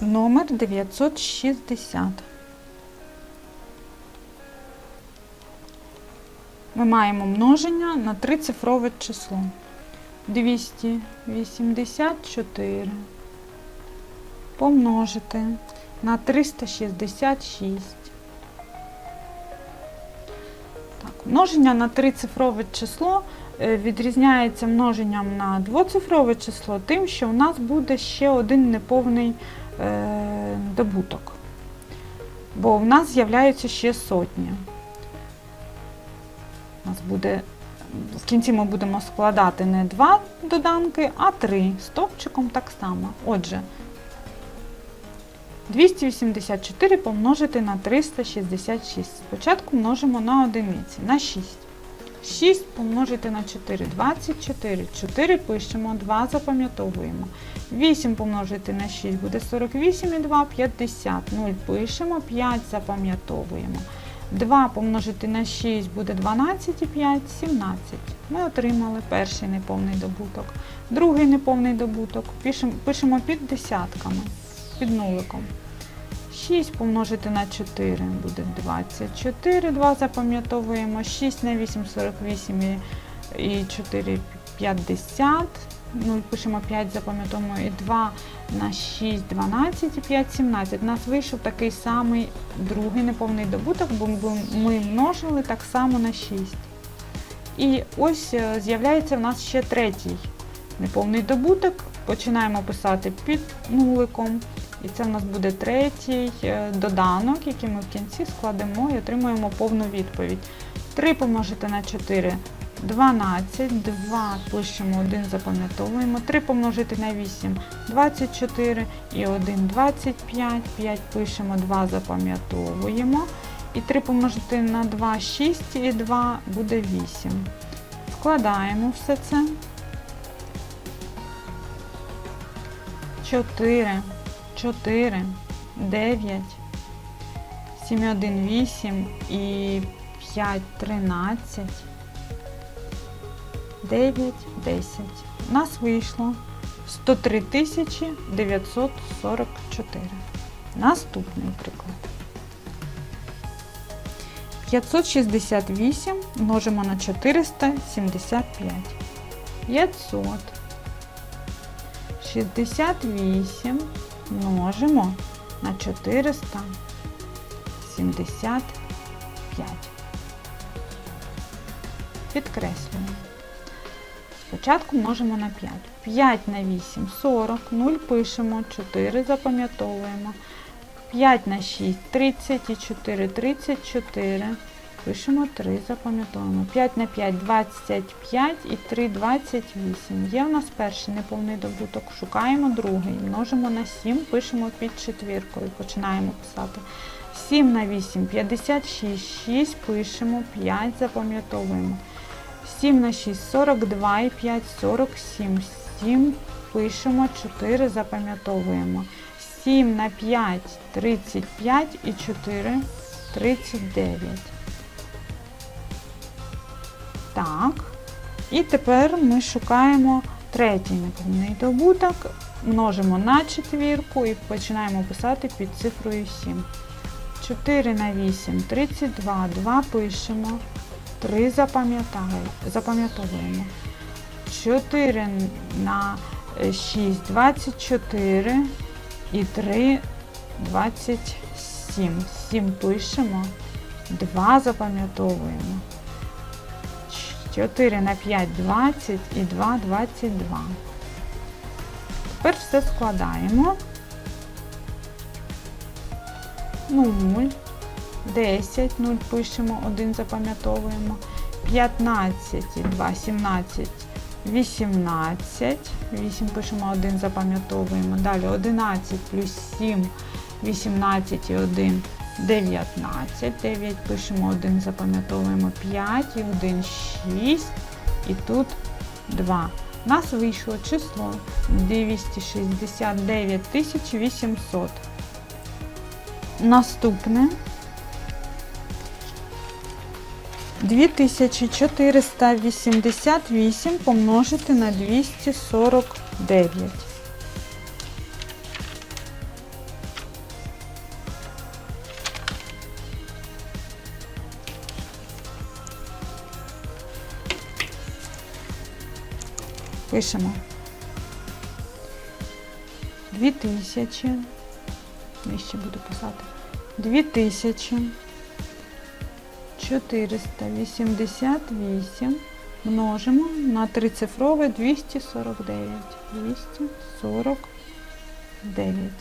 номер 960. Ми маємо множення на трицифрове число. 284 помножити на 366. Так, множення на трицифрове число е, відрізняється множенням на двоцифрове число тим, що у нас буде ще один неповний добуток. Бо в нас з'являються ще сотні. У нас буде, в кінці ми будемо складати не два доданки, а три стовпчиком так само. Отже, 284 помножити на 366. Спочатку множимо на одиниці, на 6. 6 помножити на 4, 24. 4 пишемо, 2 запам'ятовуємо. 8 помножити на 6 буде 48 і 2 50. 0 пишемо, 5 запам'ятовуємо. 2 помножити на 6 буде 12 і 5, 17. Ми отримали перший неповний добуток. Другий неповний добуток пишемо, під десятками, під нуликом. 6 помножити на 4 буде 24, 2 запам'ятовуємо, 6 на 8 48 і- і 4 50. 0 пишемо 5, запам'ятовуємо і 2 на 6 12 і 5 17. У нас вийшов такий самий другий неповний добуток, бо ми множили так само на 6. І ось е, з'являється в нас ще третій неповний добуток. Починаємо писати під нуликом. І це в нас буде третій е, доданок, який ми в кінці складемо і отримуємо повну відповідь. 3 помножити на 4 12, 2 пишемо 1, запам'ятовуємо, 3 помножити на 8 24 і 1 25, 5 пишемо, 2 запам'ятовуємо. І 3 помножити на 2 6 і 2 буде 8. Складаємо все це. 4, 4, 9, 7, 1, 8 і 5, 13, 9, 10. У нас вийшло 103 тисячі 944. Наступний приклад. 568 множимо на 475. 500. 68 множимо на 475. Підкреслюємо. Спочатку множимо на 5. 5 на 8 40, 0 пишемо, 4 запам'ятовуємо. 5 на 6 30 і 4 34. Пишемо 3, запам'ятовуємо. 5 на 5 25 і 3 28. Є у нас перший неповний добуток. Шукаємо другий. Множимо на 7, пишемо під четвіркою. Починаємо писати. 7 на 8 56, 6 пишемо, 5 запам'ятовуємо. 7 на 6 42 і 5 47. 7 пишемо, 4 запам'ятовуємо. 7 на 5 35 і 4 39. Так. І тепер ми шукаємо третій неповний добуток, множимо на четвірку і починаємо писати під цифрою 7. 4 на 8 32, 2 пишемо, 3 запам'ятовуємо. 4 на 6 24 і 3 27. 7 пишемо, 2 запам'ятовуємо. 4 на 5 20 і 2 22. Тепер все складаємо. 0, 10, 0 пишемо, 1 запам'ятовуємо. 15 і 2, 17, 18, 8 пишемо, 1 запам'ятовуємо. Далі 11 плюс 7, 18 і 1, 19, 9 пишемо 1, запам'ятовуємо 5 і 1, 6 і тут 2. У нас вийшло число 269 800. Наступне 2488 помножити на 249. Пишемо. 2000. Нижче буду писати. 2000. 488 множимо на трицифрове 249. 249.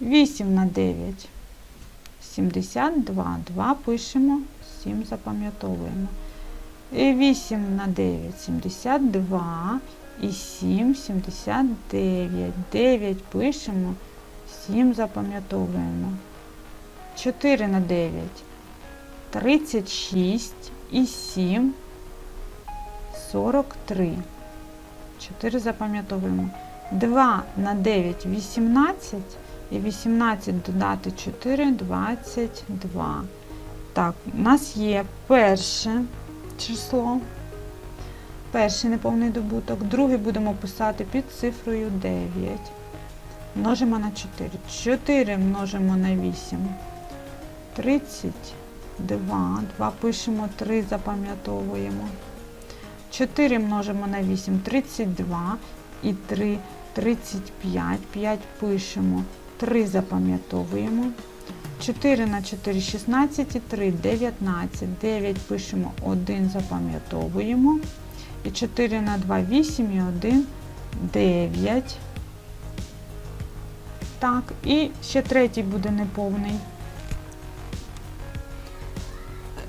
Вісім на 9. 72. 2 пишемо, 7 запам'ятовуємо. І 8 на 9. 72. І 7, 79. 9 пишемо, 7 запам'ятовуємо. 4 на 9. 36 і 7. 43. 4 запам'ятовуємо. 2 на 9 18. І 18 додати 4 22. Так, у нас є перше число. Перший неповний добуток. Другий будемо писати під цифрою 9. Множимо на 4. 4 множимо на 8. 32. 2 пишемо, 3 запам'ятовуємо. 4 множимо на 8. 32. І 3 35. 5 пишемо. 3 запам'ятовуємо. 4 на 4 16 і 3 19. 9 пишемо, 1 запам'ятовуємо. І 4 на 2 8 і 1 9. Так, і ще третій буде неповний.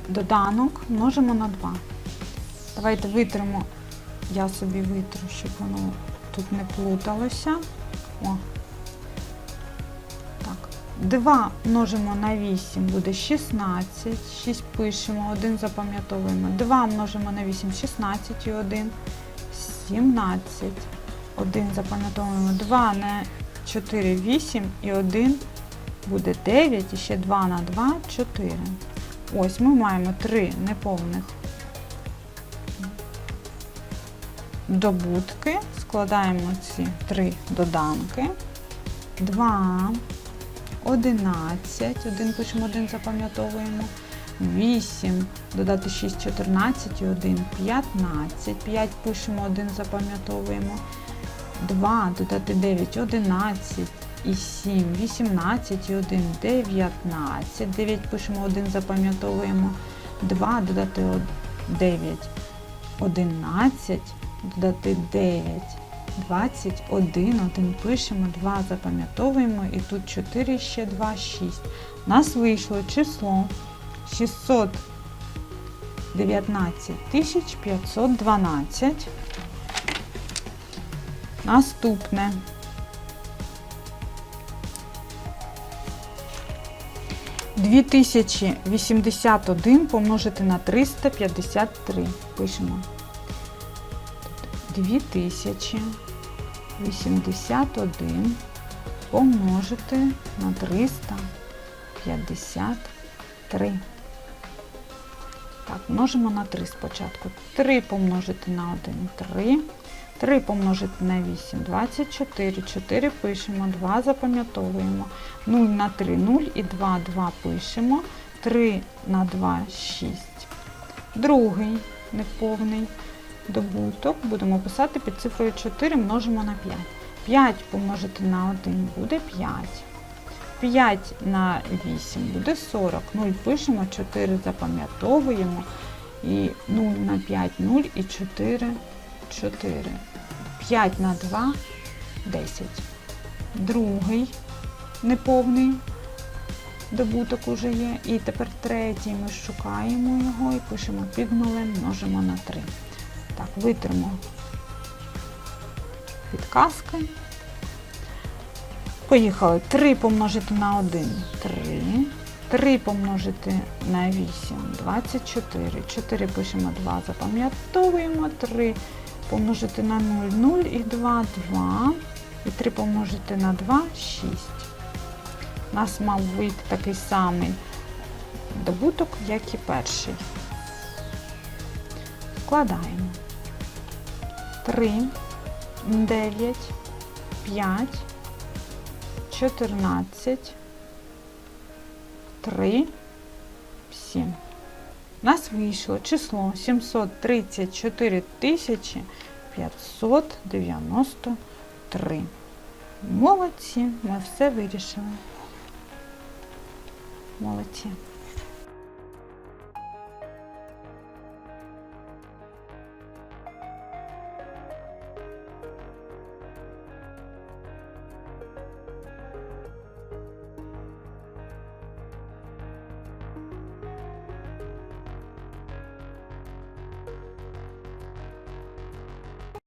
Доданок множимо на 2. Давайте витримо, я собі витру, щоб воно тут не плуталося. О. Так. 2 множимо на 8 буде 16. 6 пишемо, 1 запам'ятовуємо. 2 множимо на 8 16 і 1 17. 1 запам'ятовуємо. 2 на 4 8 і 1 буде 9. І ще 2 на 2 4. Ось ми маємо 3 неповних добутки. Складаємо ці три доданки. 2, 11, 1 пишемо, 1 запам'ятовуємо. 8, додати 6, 14 1, 15. 5 пишемо, 1 запам'ятовуємо. 2, додати 9, 11 і 7, 18 і 1, 19. 9 пишемо, 1 запам'ятовуємо. 2, додати 9, 11, додати 9, 21, 1 пишемо, 2 запам'ятовуємо і тут 4, ще 2, 6. У нас вийшло число 619 512. Наступне. Дві тисячі вісімдесят один помножити на 353. Пишемо. 2081 помножити на 353. Так, множимо на 3 спочатку. 3 помножити на 1 3. 3 помножити на 8 24. 4 пишемо, 2 запам'ятовуємо. 0 на 3 0 і 2 2 пишемо. 3 на 2 6. Другий неповний добуток будемо писати під цифрою 4 множимо на 5. 5 помножити на 1 буде 5. 5 на 8 буде 40. 0 пишемо, 4 запам'ятовуємо. І 0 на 5 0 і 4 4. 5 на 2 10. Другий неповний добуток уже є. І тепер третій ми шукаємо його і пишемо під нулем, множимо на 3. Так, витримо підказки. Поїхали. 3 помножити на 1 3. 3 помножити на 8 24. 4 пишемо 2, запам'ятовуємо. 3 помножити на 0 0 і 2 2. І 3 помножити на 2 6. У нас мав вийти такий самий добуток, як і перший. Складаємо. 3, 9, 5, 14, 3, 7. нас вийшло число 734 тисячі 593. Молодці, ми все вирішили. Молодці.